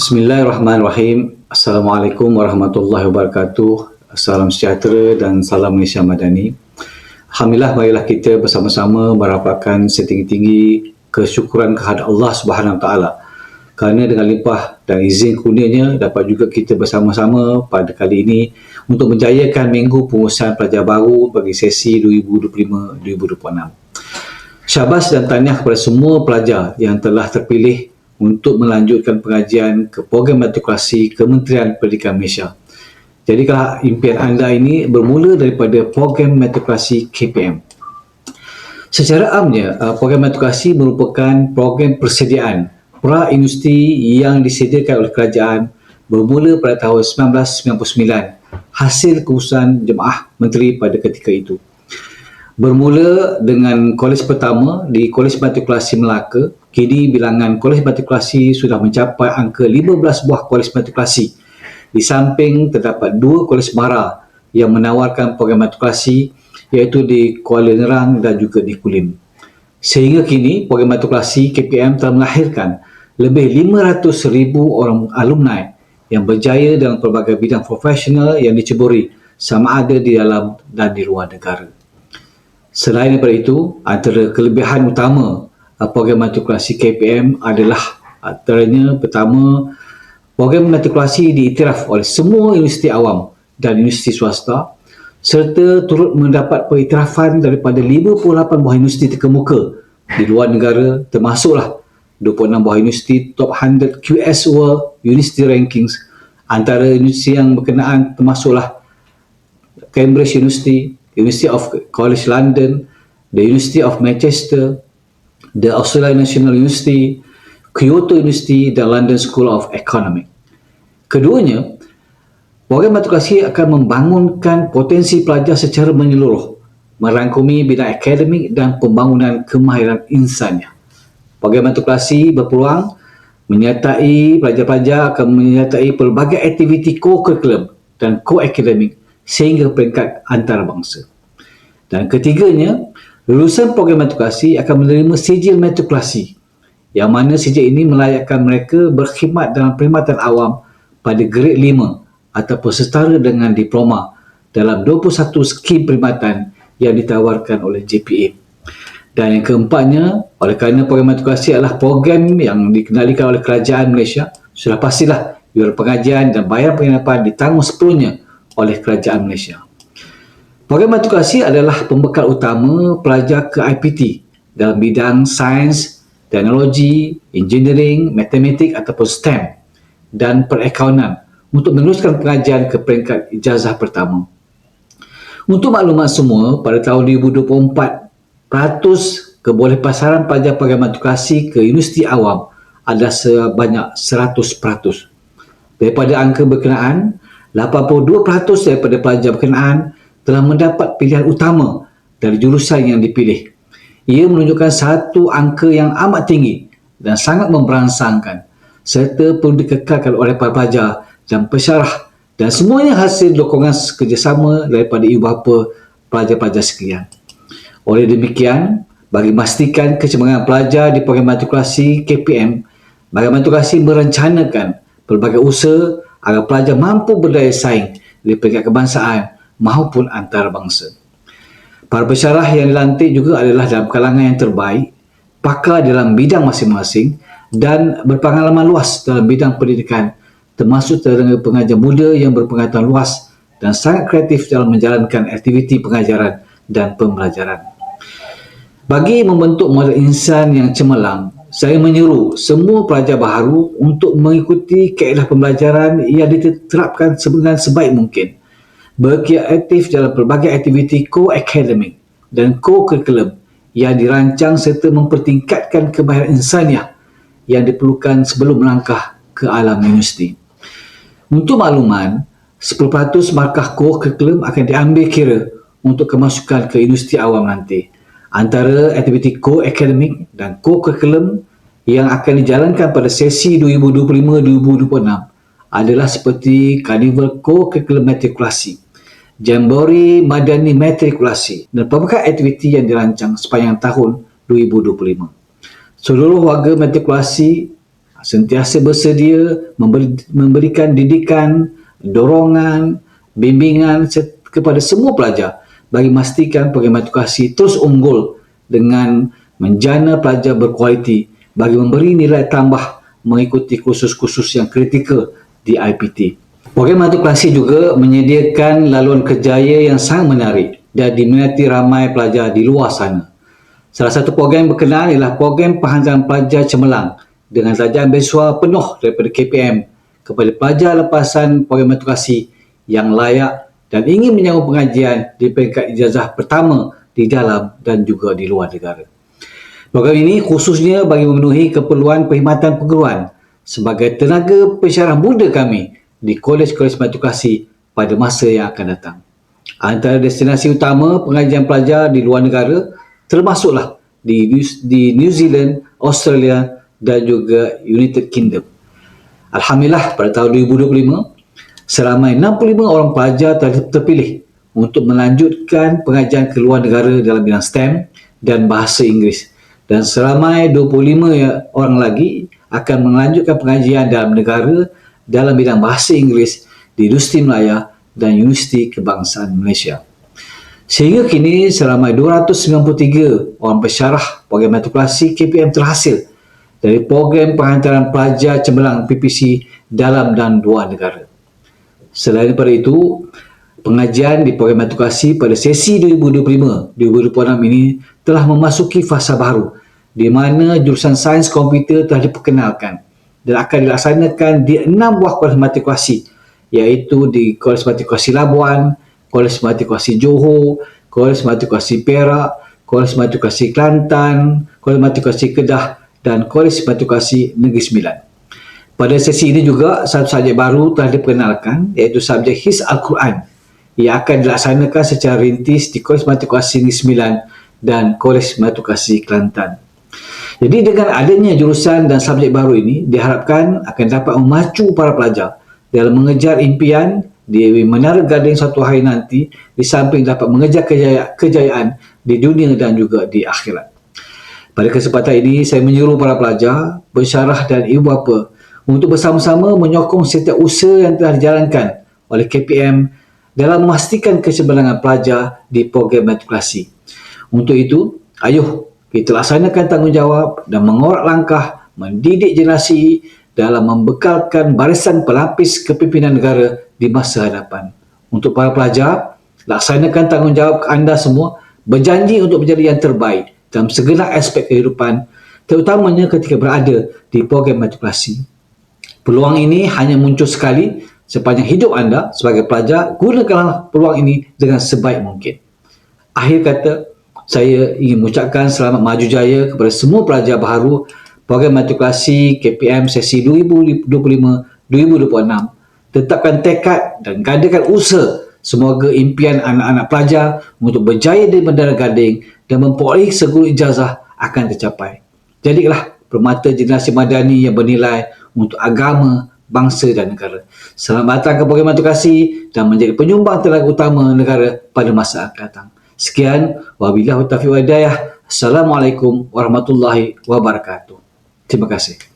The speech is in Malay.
Bismillahirrahmanirrahim. Assalamualaikum warahmatullahi wabarakatuh. Salam sejahtera dan salam Malaysia Madani. Alhamdulillah, marilah kita bersama-sama merapatkan setinggi-tinggi kesyukuran kehadap Allah Subhanahu Wa Taala. Kerana dengan limpah dan izin kurnianya dapat juga kita bersama-sama pada kali ini untuk menjayakan minggu pengurusan pelajar baru bagi sesi 2025-2026. Syabas dan tahniah kepada semua pelajar yang telah terpilih untuk melanjutkan pengajian ke program matrikulasi Kementerian Pendidikan Malaysia. Jadi kalau impian anda ini bermula daripada program matrikulasi KPM. Secara amnya, uh, program matrikulasi merupakan program persediaan pra-universiti yang disediakan oleh kerajaan bermula pada tahun 1999 hasil keputusan jemaah menteri pada ketika itu. Bermula dengan kolej pertama di Kolej Matrikulasi Melaka, kini bilangan kolej matrikulasi sudah mencapai angka 15 buah kolej matrikulasi di samping terdapat dua kolej mara yang menawarkan program matrikulasi iaitu di Kuala Nerang dan juga di Kulim. Sehingga kini program matrikulasi KPM telah melahirkan lebih 500,000 orang alumni yang berjaya dalam pelbagai bidang profesional yang diceburi sama ada di dalam dan di luar negara. Selain daripada itu, antara kelebihan utama program matrikulasi KPM adalah antaranya pertama Program matrikulasi diiktiraf oleh semua universiti awam dan universiti swasta serta turut mendapat pengiktirafan daripada 58 buah universiti terkemuka di luar negara termasuklah 26 buah universiti top 100 QS World University Rankings antara universiti yang berkenaan termasuklah Cambridge University, University of College London, the University of Manchester, the Australian National University, Kyoto University dan London School of Economics. Keduanya, program matrikulasi akan membangunkan potensi pelajar secara menyeluruh, merangkumi bidang akademik dan pembangunan kemahiran insannya. Program matrikulasi berpeluang menyertai pelajar-pelajar akan menyertai pelbagai aktiviti co-curriculum dan co-akademik sehingga peringkat antarabangsa. Dan ketiganya, lulusan program matrikulasi akan menerima sijil matrikulasi yang mana sijil ini melayakkan mereka berkhidmat dalam perkhidmatan awam pada grade 5 ataupun setara dengan diploma dalam 21 skim perkhidmatan yang ditawarkan oleh JPA. Dan yang keempatnya, oleh kerana program edukasi adalah program yang dikenalikan oleh kerajaan Malaysia, sudah pastilah yuran pengajian dan bayar penginapan ditanggung sepenuhnya oleh kerajaan Malaysia. Program edukasi adalah pembekal utama pelajar ke IPT dalam bidang sains, teknologi, engineering, matematik ataupun STEM dan perakaunan untuk meneruskan pengajian ke peringkat ijazah pertama. Untuk maklumat semua, pada tahun 2024, peratus keboleh pasaran pelajar program edukasi ke universiti awam adalah sebanyak 100%. Daripada angka berkenaan, 82% daripada pelajar berkenaan telah mendapat pilihan utama dari jurusan yang dipilih. Ia menunjukkan satu angka yang amat tinggi dan sangat memberangsangkan serta perlu dikekalkan oleh para pelajar dan pesyarah dan semuanya hasil dokongan kerjasama daripada ibu bapa pelajar-pelajar sekalian. Oleh demikian, bagi memastikan kecemerlangan pelajar di program matrikulasi KPM, program matrikulasi merencanakan pelbagai usaha agar pelajar mampu berdaya saing di peringkat kebangsaan maupun antarabangsa. Para pesyarah yang dilantik juga adalah dalam kalangan yang terbaik, pakar dalam bidang masing-masing dan berpengalaman luas dalam bidang pendidikan termasuk tenaga pengajar muda yang berpengetahuan luas dan sangat kreatif dalam menjalankan aktiviti pengajaran dan pembelajaran. Bagi membentuk model insan yang cemerlang, saya menyeru semua pelajar baharu untuk mengikuti kaedah pembelajaran yang diterapkan dengan sebaik mungkin. Berkiat aktif dalam pelbagai aktiviti co-akademik dan co-curriculum yang dirancang serta mempertingkatkan kemahiran insaniah yang diperlukan sebelum melangkah ke alam universiti. Untuk makluman, 10% markah core curriculum akan diambil kira untuk kemasukan ke universiti awam nanti. Antara aktiviti core akademik dan core curriculum yang akan dijalankan pada sesi 2025-2026 adalah seperti Carnival Core Curriculum Matrikulasi, Jambori Madani Matrikulasi dan pelbagai aktiviti yang dirancang sepanjang tahun 2025 seluruh warga matrikulasi sentiasa bersedia memberi, memberikan didikan, dorongan, bimbingan kepada semua pelajar bagi memastikan program edukasi terus unggul dengan menjana pelajar berkualiti bagi memberi nilai tambah mengikuti kursus-kursus yang kritikal di IPT. Program edukasi juga menyediakan laluan kerjaya yang sangat menarik dan diminati ramai pelajar di luar sana. Salah satu program yang berkenaan ialah program penghantaran pelajar cemerlang dengan saja beasiswa penuh daripada KPM kepada pelajar lepasan program edukasi yang layak dan ingin menyambung pengajian di peringkat ijazah pertama di dalam dan juga di luar negara. Program ini khususnya bagi memenuhi keperluan perkhidmatan perguruan sebagai tenaga pensyarah muda kami di kolej-kolej edukasi pada masa yang akan datang. Antara destinasi utama pengajian pelajar di luar negara termasuklah di New Zealand, Australia, dan juga United Kingdom. Alhamdulillah pada tahun 2025 seramai 65 orang pelajar terpilih untuk melanjutkan pengajian ke luar negara dalam bidang STEM dan bahasa Inggeris dan seramai 25 ya, orang lagi akan melanjutkan pengajian dalam negara dalam bidang bahasa Inggeris di Universiti Melaya dan Universiti Kebangsaan Malaysia. Sehingga kini seramai 293 orang pesyarah program matrikulasi KPM terhasil dari program penghantaran pelajar cemerlang PPC dalam dan luar negara. Selain daripada itu, pengajian di program edukasi pada sesi 2025-2026 ini telah memasuki fasa baru di mana jurusan sains komputer telah diperkenalkan dan akan dilaksanakan di enam buah kolej matrikulasi iaitu di Kolej Matrikulasi Labuan, Kolej Matrikulasi Johor, Kolej Matrikulasi Perak, Kolej Matrikulasi Kelantan, Kolej Matrikulasi Kedah dan Kolej Matrikulasi Negeri Sembilan. Pada sesi ini juga satu subjek baru telah diperkenalkan iaitu subjek His Al-Quran yang akan dilaksanakan secara rintis di Kolej Matrikulasi Negeri Sembilan dan Kolej Matrikulasi Kelantan. Jadi dengan adanya jurusan dan subjek baru ini diharapkan akan dapat memacu para pelajar dalam mengejar impian di Menara Gading suatu hari nanti di samping dapat mengejar kejayaan, di dunia dan juga di akhirat. Pada kesempatan ini, saya menyuruh para pelajar, pensyarah dan ibu bapa untuk bersama-sama menyokong setiap usaha yang telah dijalankan oleh KPM dalam memastikan keseberangan pelajar di program matrikulasi. Untuk itu, ayuh kita laksanakan tanggungjawab dan mengorak langkah mendidik generasi dalam membekalkan barisan pelapis kepimpinan negara di masa hadapan. Untuk para pelajar, laksanakan tanggungjawab anda semua berjanji untuk menjadi yang terbaik dalam segala aspek kehidupan terutamanya ketika berada di program matrikulasi. Peluang ini hanya muncul sekali sepanjang hidup anda sebagai pelajar, gunakanlah peluang ini dengan sebaik mungkin. Akhir kata, saya ingin mengucapkan selamat maju jaya kepada semua pelajar baharu program matrikulasi KPM sesi 2025-2026. Tetapkan tekad dan gadakan usaha Semoga impian anak-anak pelajar untuk berjaya di Bandara Gading dan memperoleh segala ijazah akan tercapai. Jadilah permata generasi madani yang bernilai untuk agama, bangsa dan negara. Selamat datang ke program edukasi dan menjadi penyumbang tenaga utama negara pada masa akan datang. Sekian, wabillahi taufiq wa hidayah. Assalamualaikum warahmatullahi wabarakatuh. Terima kasih.